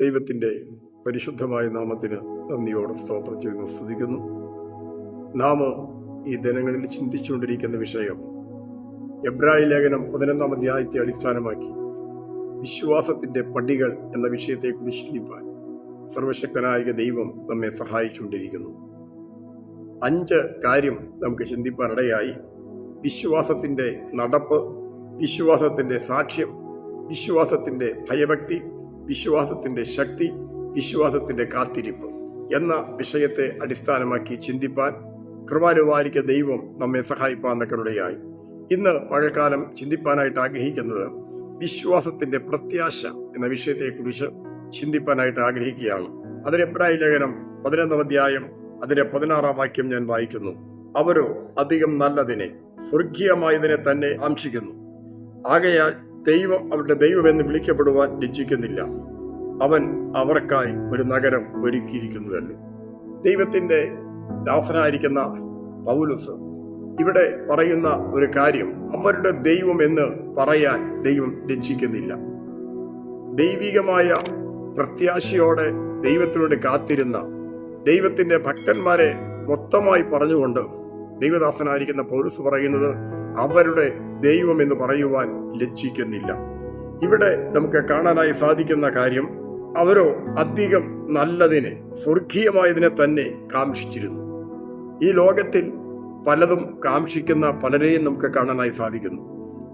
ദൈവത്തിന്റെ പരിശുദ്ധമായ നാമത്തിന് നന്ദിയോടെ സ്തോത്രം ചെയ്യുന്നു. സ്തുതിക്കുന്നു. നാം ഈ ദിനങ്ങളിൽ ചിന്തിച്ചുകൊണ്ടിരിക്കുന്ന വിഷയം എബ്രായ ലേഖനം പതിനൊന്നാം അധ്യായത്തെ അടിസ്ഥാനമാക്കി വിശ്വാസത്തിന്റെ പടികൾ എന്ന വിഷയത്തെക്കുറിച്ച് ചിന്തിപ്പാൻ സർവശക്തനായ ദൈവം നമ്മെ സഹായിച്ചുകൊണ്ടിരിക്കുന്നു. അഞ്ച് കാര്യം നമുക്ക് ചിന്തിപ്പാനിടയായി. വിശ്വാസത്തിന്റെ നടപ്പ് വിശ്വാസത്തിന്റെ സാക്ഷ്യം വിശ്വാസത്തിന്റെ ഭയഭക്തി വിശ്വാസത്തിന്റെ ശക്തി വിശ്വാസത്തിന്റെ കാത്തിരിപ്പ് എന്ന വിഷയത്തെ അടിസ്ഥാനമാക്കി ചിന്തിപ്പാൻ കൃപാനുവാരിക്ക ദൈവം നമ്മെ സഹായിപ്പാൻ നിൽക്കുന്നിടയായി ഇന്ന് പഴക്കാലം ചിന്തിപ്പാനായിട്ട് ആഗ്രഹിക്കുന്നത് വിശ്വാസത്തിന്റെ പ്രത്യാശ എന്ന വിഷയത്തെക്കുറിച്ച് ചിന്തിപ്പാനായിട്ട് ആഗ്രഹിക്കുകയാണ്. അതിന് എബ്രായ ലേഖനം പതിനൊന്നാം അധ്യായം അതിന്റെ പതിനാറാം വാക്യം ഞാൻ വായിക്കുന്നു. അവരോ അധികം നല്ലതിനെ സ്വർഗീയമായതിനെ തന്നെ ആംശിക്കുന്നു ആകയാൽ ദൈവം അവരുടെ ദൈവമെന്ന് വിളിക്കപ്പെടുവാൻ ലജ്ജിക്കുന്നില്ല. അവൻ അവർക്കായി ഒരു നഗരം ഒരുക്കിയിരിക്കുന്നുവല്ലോ ദൈവത്തിന്റെ ദാസനായിരിക്കുന്ന പൗലുസ് ഇവിടെ പറയുന്ന ഒരു കാര്യം അവരുടെ ദൈവം എന്ന് പറയാൻ ദൈവം ലജ്ജിക്കുന്നില്ല. ദൈവികമായ പ്രത്യാശയോടെ ദൈവത്തിനോട് കാത്തിരുന്ന ദൈവത്തിന്റെ ഭക്തന്മാരെ മൊത്തമായി പറഞ്ഞുകൊണ്ട് ദൈവദാസനായിരിക്കുന്ന പൗരസ് പറയുന്നത് അവരുടെ ദൈവം എന്ന് പറയുവാൻ ലജ്ജിക്കുന്നില്ല. ഇവിടെ നമുക്ക് കാണാനായി സാധിക്കുന്ന കാര്യം അവരോ അധികം നല്ലതിനെ സ്വർഗീയമായതിനെ തന്നെ കാക്ഷിച്ചിരുന്നു. ഈ ലോകത്തിൽ പലതും കാക്ഷിക്കുന്ന പലരെയും നമുക്ക് കാണാനായി സാധിക്കുന്നു.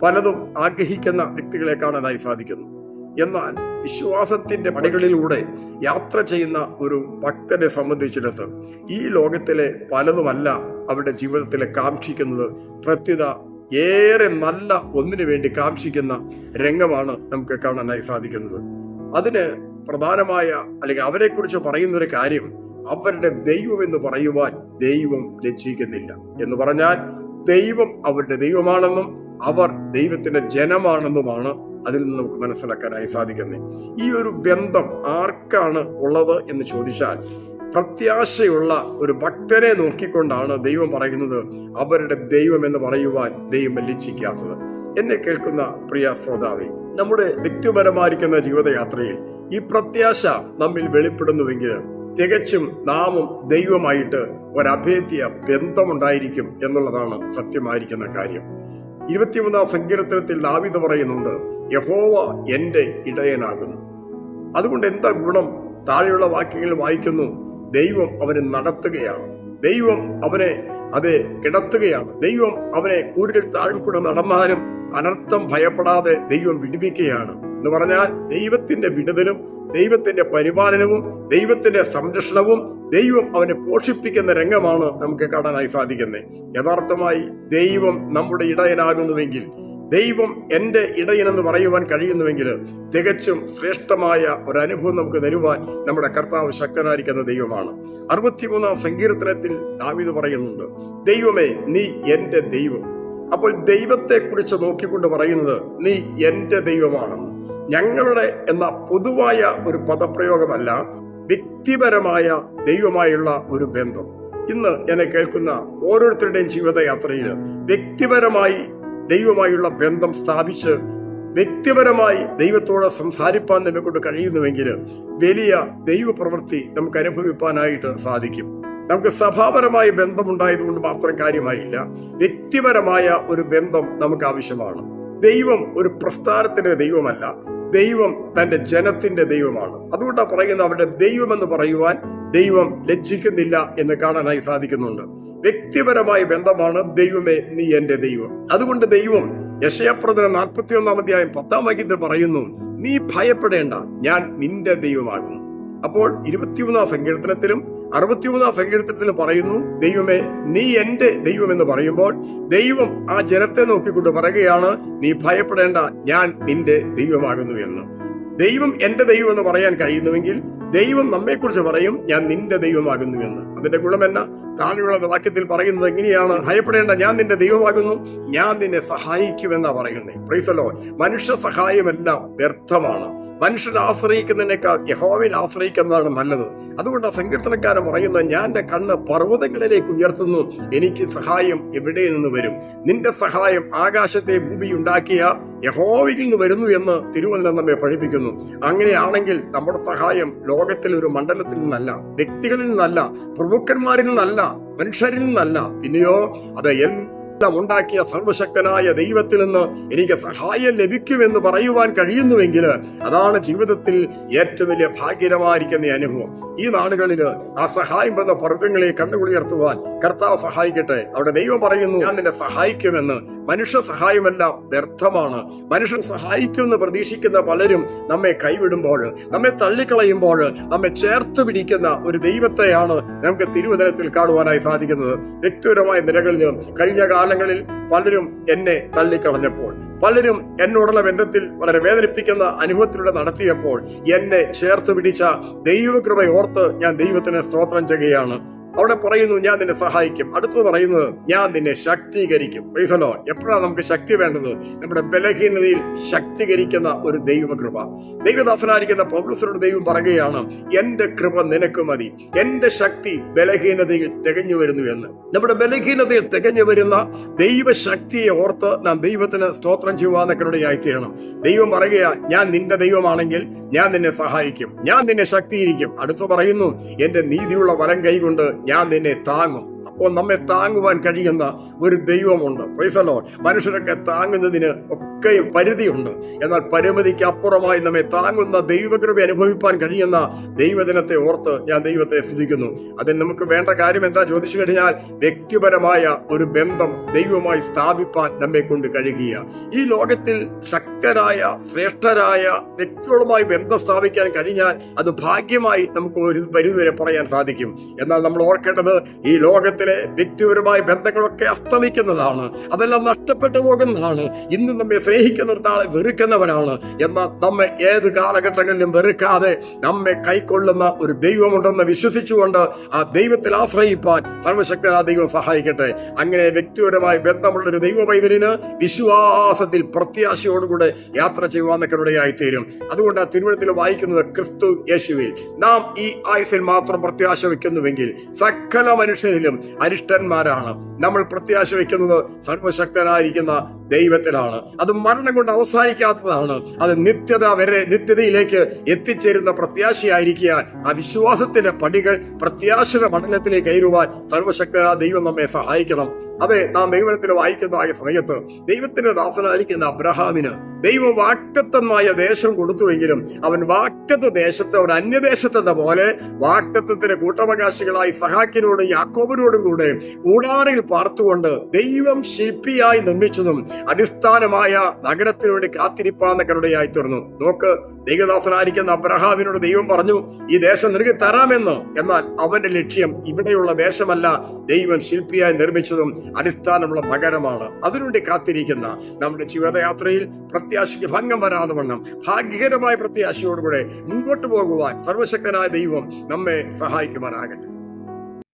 പലതും ആഗ്രഹിക്കുന്ന വ്യക്തികളെ കാണാനായി സാധിക്കുന്നു. എന്നാൽ വിശ്വാസത്തിന്റെ പടികളിലൂടെ യാത്ര ചെയ്യുന്ന ഒരു ഭക്തനെ സംബന്ധിച്ചിടത്ത് ഈ ലോകത്തിലെ പലതുമല്ല അവരുടെ ജീവിതത്തിലെ കാക്ഷിക്കുന്നത് പ്രത്യുത ഏറെ നല്ല ഒന്നിനു വേണ്ടി കാക്ഷിക്കുന്ന രംഗമാണ് നമുക്ക് കാണാനായി സാധിക്കുന്നത്. അതിന് പ്രധാനമായ അല്ലെങ്കിൽ അവരെക്കുറിച്ച് പറയുന്ന ഒരു കാര്യം അവരുടെ ദൈവം എന്ന് പറയുവാൻ ദൈവം രക്ഷിക്കുന്നില്ല എന്ന് പറഞ്ഞാൽ ദൈവം അവരുടെ ദൈവമാണെന്നും അവർ ദൈവത്തിന്റെ ജനമാണെന്നുമാണ് അതിൽ നിന്ന് നമുക്ക് മനസ്സിലാക്കാനായി സാധിക്കുന്നത്. ഈ ഒരു ബന്ധം ആർക്കാണ് ഉള്ളത് എന്ന് ചോദിച്ചാൽ പ്രത്യാശയുള്ള ഒരു ഭക്തനെ നോക്കിക്കൊണ്ടാണ് ദൈവം പറയുന്നത് അവരുടെ ദൈവം എന്ന് പറയുവാൻ ദൈവം ലജ്ജിക്കാത്തത്. എന്നെ കേൾക്കുന്ന പ്രിയ ശ്രോതാവെ നമ്മുടെ വ്യക്തിപരമായിരിക്കുന്ന ജീവിതയാത്രയിൽ ഈ പ്രത്യാശ നമ്മിൽ വെളിപ്പെടുന്നുവെങ്കിൽ തികച്ചും നാമും ദൈവമായിട്ട് ഒരഭേദ്യ ബന്ധമുണ്ടായിരിക്കും എന്നുള്ളതാണ് സത്യമായിരിക്കുന്ന കാര്യം. ഇരുപത്തിമൂന്നാം സങ്കീർത്തനത്തിൽ ദാവിത പറയുന്നുണ്ട് യഹോവ എന്റെ ഇടയനാകുന്നു. അതുകൊണ്ട് എന്താ ഗുണം? താഴെയുള്ള വാക്യങ്ങൾ വായിക്കുന്നു. ദൈവം അവനെ നടത്തുകയാണ്. ദൈവം അവനെ അത് കിടത്തുകയാണ്. ദൈവം അവനെ കൂടുതൽ താഴെ കൂടെ നടന്നാലും അനർത്ഥം ഭയപ്പെടാതെ ദൈവം വിടുവിക്കുകയാണ്. എന്ന് പറഞ്ഞാൽ ദൈവത്തിന്റെ വിടുതലും ദൈവത്തിന്റെ പരിപാലനവും ദൈവത്തിന്റെ സംരക്ഷണവും ദൈവം അവനെ പോഷിപ്പിക്കുന്ന രംഗമാണ് നമുക്ക് കാണാനായി സാധിക്കുന്നത്. യഥാർത്ഥമായി ദൈവം നമ്മുടെ ഇടയനാകുന്നുവെങ്കിൽ ദൈവം എന്റെ ഇടയനെന്ന് പറയുവാൻ കഴിയുന്നുവെങ്കിൽ തികച്ചും ശ്രേഷ്ഠമായ ഒരു അനുഭവം നമുക്ക് തരുവാൻ നമ്മുടെ കർത്താവ് ശക്തനായിരിക്കുന്ന ദൈവമാണ്. അറുപത്തിമൂന്നാം സങ്കീർത്തനത്തിൽ ദാവിത് പറയുന്നുണ്ട് ദൈവമേ നീ എന്റെ ദൈവം. അപ്പോൾ ദൈവത്തെ കുറിച്ച് നോക്കിക്കൊണ്ട് പറയുന്നത് നീ എന്റെ ദൈവമാണ്. ഞങ്ങളുടെ എന്ന പൊതുവായ ഒരു പദപ്രയോഗമല്ല വ്യക്തിപരമായ ദൈവമായുള്ള ഒരു ബന്ധം. ഇന്ന് എന്നെ കേൾക്കുന്ന ഓരോരുത്തരുടെയും ജീവിതയാത്രയിൽ വ്യക്തിപരമായി ദൈവമായുള്ള ബന്ധം സ്ഥാപിച്ച് വ്യക്തിപരമായി ദൈവത്തോട് സംസാരിപ്പാൻ നമ്മെ കൊണ്ട് കഴിയുന്നുവെങ്കിൽ വലിയ ദൈവപ്രവൃത്തി നമുക്ക് അനുഭവിപ്പാനായിട്ട് സാധിക്കും. നമുക്ക് സഭാപരമായ ബന്ധമുണ്ടായതുകൊണ്ട് മാത്രം കാര്യമായില്ല. വ്യക്തിപരമായ ഒരു ബന്ധം നമുക്ക് ആവശ്യമാണ്. ദൈവം ഒരു പ്രസ്ഥാനത്തിന്റെ ദൈവമല്ല. ദൈവം തന്റെ ജനത്തിന്റെ ദൈവമാണ്. അതുകൊണ്ടാണ് പറയുന്നത് അവരുടെ ദൈവമെന്ന് പറയുവാൻ ദൈവം ലജ്ജിക്കുന്നില്ല എന്ന് കാണാനായി സാധിക്കുന്നുണ്ട്. വ്യക്തിപരമായ ബന്ധമാണ് ദൈവമേ നീ എന്റെ ദൈവം. അതുകൊണ്ട് ദൈവം യശയപ്രദന നാൽപ്പത്തി ഒന്നാം അധ്യായം പത്താം വാക്യത്തിൽ പറയുന്നു നീ ഭയപ്പെടേണ്ട ഞാൻ നിന്റെ ദൈവമാകുന്നു. അപ്പോൾ ഇരുപത്തിമൂന്നാം സങ്കീർത്തനത്തിലും അറുപത്തിമൂന്നാം സങ്കീർത്തനത്തിലും പറയുന്നു ദൈവമേ നീ എന്റെ ദൈവം എന്ന് പറയുമ്പോൾ ദൈവം ആ ജനത്തെ നോക്കിക്കൊണ്ട് പറയുകയാണ് നീ ഭയപ്പെടേണ്ട ഞാൻ നിന്റെ ദൈവമാകുന്നു എന്ന്. ദൈവം എന്റെ ദൈവം എന്ന് പറയാൻ കഴിയുന്നുവെങ്കിൽ ദൈവം നമ്മെക്കുറിച്ച് പറയും ഞാൻ നിന്റെ ദൈവമാകുന്നു എന്ന്. അതിന്റെ ഗുണമെന്ന താഴെയുള്ള വാക്യത്തിൽ പറയുന്നത് എങ്ങനെയാണ് ഭയപ്പെടേണ്ട ഞാൻ നിന്റെ ദൈവമാകുന്നു. ഞാൻ നിന്നെ സഹായിക്കുമെന്നാ പറയുന്നത് പ്രീസലോ മനുഷ്യ സഹായമെല്ലാം വ്യർത്ഥമാണ്. മനുഷ്യർ ആശ്രയിക്കുന്നതിനേക്കാൾ യഹോവയിൽ ആശ്രയിക്കുന്നതാണ് നല്ലത്. അതുകൊണ്ട് സങ്കീർത്തനക്കാരൻ പറയുന്നത് ഞാൻ എന്റെ കണ്ണ് പർവതങ്ങളിലേക്ക് ഉയർത്തുന്നു. എനിക്ക് സഹായം എവിടെ നിന്ന് വരും? നിന്റെ സഹായം ആകാശത്തെ ഭൂമി ഉണ്ടാക്കിയ യഹോവയിൽ നിന്ന് വരുന്നു എന്ന് തിരുവനന്തപുരം നമ്മെ പഠിപ്പിക്കുന്നു. അങ്ങനെയാണെങ്കിൽ നമ്മുടെ സഹായം ലോകത്തിൽ ഒരു മണ്ഡലത്തിൽ നിന്നല്ല വ്യക്തികളിൽ നിന്നല്ല പ്രഭുക്കന്മാരിൽ നിന്നല്ല മനുഷ്യരിൽ നിന്നല്ല പിന്നെയോ അത് എല്ലാം ഉണ്ടാക്കിയ സർവശക്തനായ ദൈവത്തിൽ നിന്ന് എനിക്ക് സഹായം ലഭിക്കുമെന്ന് പറയുവാൻ കഴിയുന്നുവെങ്കിൽ അതാണ് ജീവിതത്തിൽ ഏറ്റവും വലിയ ഭാഗ്യമായിരിക്കുന്ന അനുഭവം. ഈ നാടുകളിൽ ആ സഹായം വന്ന പർവങ്ങളെ കണ്ടുകുളിർത്തുവാൻ കർത്താവ് സഹായിക്കട്ടെ. അവിടെ ദൈവം പറയുന്നു ഞാൻ നിന്നെ സഹായിക്കുമെന്ന് മനുഷ്യ സഹായമെല്ലാം വ്യർത്ഥമാണ്. മനുഷ്യർ സഹായിക്കുമെന്ന് പ്രതീക്ഷിക്കുന്ന പലരും നമ്മെ കൈവിടുമ്പോൾ നമ്മെ തള്ളിക്കളയുമ്പോൾ നമ്മെ ചേർത്ത് പിടിക്കുന്ന ഒരു ദൈവത്തെയാണ് നമുക്ക് തിരുവചനത്തിൽ കാണുവാനായി സാധിക്കുന്നത്. വ്യക്തിപരമായ നിലകളിൽ കഴിഞ്ഞ കാലങ്ങളിൽ പലരും എന്നെ തള്ളിക്കളഞ്ഞപ്പോൾ പലരും എന്നോടുള്ള ബന്ധത്തിൽ വളരെ വേദനിപ്പിക്കുന്ന അനുഭവത്തിലൂടെ നടത്തിയപ്പോൾ എന്നെ ചേർത്ത് പിടിച്ച ദൈവകൃപ ഓർത്ത് ഞാൻ ദൈവത്തിന് സ്തോത്രം ചെയ്യുകയാണ്. അവിടെ പറയുന്നു ഞാൻ നിന്നെ സഹായിക്കും. അടുത്തത് പറയുന്നത് ഞാൻ നിന്നെ ശക്തീകരിക്കും. പൈസലോ എപ്പോഴാണ് നമുക്ക് ശക്തി വേണ്ടത്? നമ്മുടെ ബലഹീനതയിൽ ശക്തീകരിക്കുന്ന ഒരു ദൈവകൃപ. ദൈവദാസനായിരിക്കുന്ന പൗലൂസിനോട് ദൈവം പറയുകയാണ് എന്റെ കൃപ നിനക്ക് മതി. എന്റെ ശക്തി ബലഹീനതയിൽ തികഞ്ഞു വരുന്നു എന്ന്. നമ്മുടെ ബലഹീനതയിൽ തികഞ്ഞു വരുന്ന ദൈവശക്തിയെ ഓർത്ത് നാം ദൈവത്തിന് സ്തോത്രം ചെയ്യുവാന്നൊക്കെ തീരണം. ദൈവം പറയുക ഞാൻ നിന്റെ ദൈവമാണെങ്കിൽ ഞാൻ നിന്നെ സഹായിക്കും. ഞാൻ നിന്നെ ശക്തീകരിക്കും. അടുത്ത് പറയുന്നു എന്റെ നീതിയുള്ള വലം കൈകൊണ്ട് ഞാൻ നിന്നെ താങ്ങും. നമ്മെ താങ്ങുവാൻ കഴിയുന്ന ഒരു ദൈവമുണ്ട്. പൈസലോ മനുഷ്യരൊക്കെ താങ്ങുന്നതിന് ഒക്കെയും പരിധിയുണ്ട്. എന്നാൽ പരിമിതിക്ക് അപ്പുറമായി നമ്മെ താങ്ങുന്ന ദൈവകൃപ അനുഭവിപ്പാൻ കഴിയുന്ന ദൈവദിനത്തെ ഓർത്ത് ഞാൻ ദൈവത്തെ സ്തുതിക്കുന്നു. അതിന് നമുക്ക് വേണ്ട കാര്യം എന്താ ചോദിച്ചു കഴിഞ്ഞാൽ വ്യക്തിപരമായ ഒരു ബന്ധം ദൈവമായി സ്ഥാപിപ്പാൻ നമ്മെ കൊണ്ട് കഴിയുക ഈ ലോകത്തിൽ ശക്തരായ ശ്രേഷ്ഠരായ വ്യക്തികളുമായി ബന്ധം സ്ഥാപിക്കാൻ കഴിഞ്ഞാൽ അത് ഭാഗ്യമായി നമുക്ക് ഒരു പരിധിവരെ പറയാൻ സാധിക്കും. എന്നാൽ നമ്മൾ ഓർക്കേണ്ടത് ഈ ലോകത്തിലെ വ്യക്തിപരമായ ബന്ധങ്ങളൊക്കെ അസ്തമിക്കുന്നതാണ്. അതെല്ലാം നഷ്ടപ്പെട്ടു പോകുന്നതാണ്. ഇന്ന് നമ്മെ സ്നേഹിക്കുന്ന ഒരാളെ വെറുക്കുന്നവനാണ് എന്നാൽ നമ്മെ ഏത് കാലഘട്ടങ്ങളിലും വെറുക്കാതെ നമ്മെ കൈക്കൊള്ളുന്ന ഒരു ദൈവമുണ്ടെന്ന് വിശ്വസിച്ചുകൊണ്ട് ആ ദൈവത്തിൽ ആശ്രയിപ്പാൻ സർവശക്തനാ ദൈവം സഹായിക്കട്ടെ. അങ്ങനെ വ്യക്തിപരമായ ബന്ധമുള്ള ഒരു ദൈവ വിശ്വാസത്തിൽ പ്രത്യാശയോടുകൂടെ യാത്ര ചെയ്യുവാന്നൊക്കെ ഇടയായിത്തീരും അതുകൊണ്ട് ആ തിരുവനന്തപുരത്തിൽ വായിക്കുന്നത് ക്രിസ്തു യേശുവിൽ. നാം ഈ ആയുസിൽ മാത്രം പ്രത്യാശ വയ്ക്കുന്നുവെങ്കിൽ സകല മനുഷ്യരിലും അരിഷ്ടന്മാരാണ്. നമ്മൾ പ്രത്യാശ വയ്ക്കുന്നത് സർവശക്തനായിരിക്കുന്ന ദൈവത്തിലാണ്. അത് മരണം കൊണ്ട് അവസാനിക്കാത്തതാണ്. അത് നിത്യത വരെ നിത്യതയിലേക്ക് എത്തിച്ചേരുന്ന പ്രത്യാശയായിരിക്കാൻ ആ വിശ്വാസത്തിന്റെ പടികൾ പ്രത്യാശയുടെ മണ്ഡലത്തിലേക്ക് കയറുവാൻ സർവശക്തനായ ദൈവം നമ്മെ സഹായിക്കണം. അതെ നാം ദൈവത്തിൽ വായിക്കുന്ന ആ സമയത്ത് ദൈവത്തിന്റെ ദാസനായിരിക്കുന്ന അബ്രഹാമിന് ദൈവം വാക്തത്വമായ ദേശം കൊടുത്തുവെങ്കിലും അവൻ വാക്തത്വ ദേശത്തെ ഒരു അന്യദേശത്തെന്ന പോലെ വാക്തത്വത്തിന്റെ കൂട്ടവകാശികളായി സഹാക്കിനോടും യാക്കോബിനോടും കൂടെ കൂടാറിൽ പാർത്തുകൊണ്ട് ദൈവം ശില്പിയായി നിർമ്മിച്ചതും അടിസ്ഥാനമായ നഗരത്തിനു വേണ്ടി കാത്തിരിപ്പാന്നൊക്കെ തീർന്നു. നോക്ക് ദൈവദാസനായിരിക്കുന്ന അബ്രഹാമിനോട് ദൈവം പറഞ്ഞു ഈ ദേശം നിനക്ക് തരാമെന്ന്. എന്നാൽ അവന്റെ ലക്ഷ്യം ഇവിടെയുള്ള ദേശമല്ല ദൈവം ശില്പിയായി നിർമ്മിച്ചതും അടിസ്ഥാനമുള്ള നഗരമാണ്. അതിനുവേണ്ടി കാത്തിരിക്കുന്ന നമ്മുടെ ജീവിതയാത്രയിൽ പ്രത്യാശയ്ക്ക് ഭംഗം വരാതെ വണ്ണം ഭാഗ്യകരമായ പ്രത്യാശയോടുകൂടെ മുൻപോട്ട് പോകുവാൻ സർവശക്തനായ ദൈവം നമ്മെ സഹായിക്കുമാറാകട്ടെ.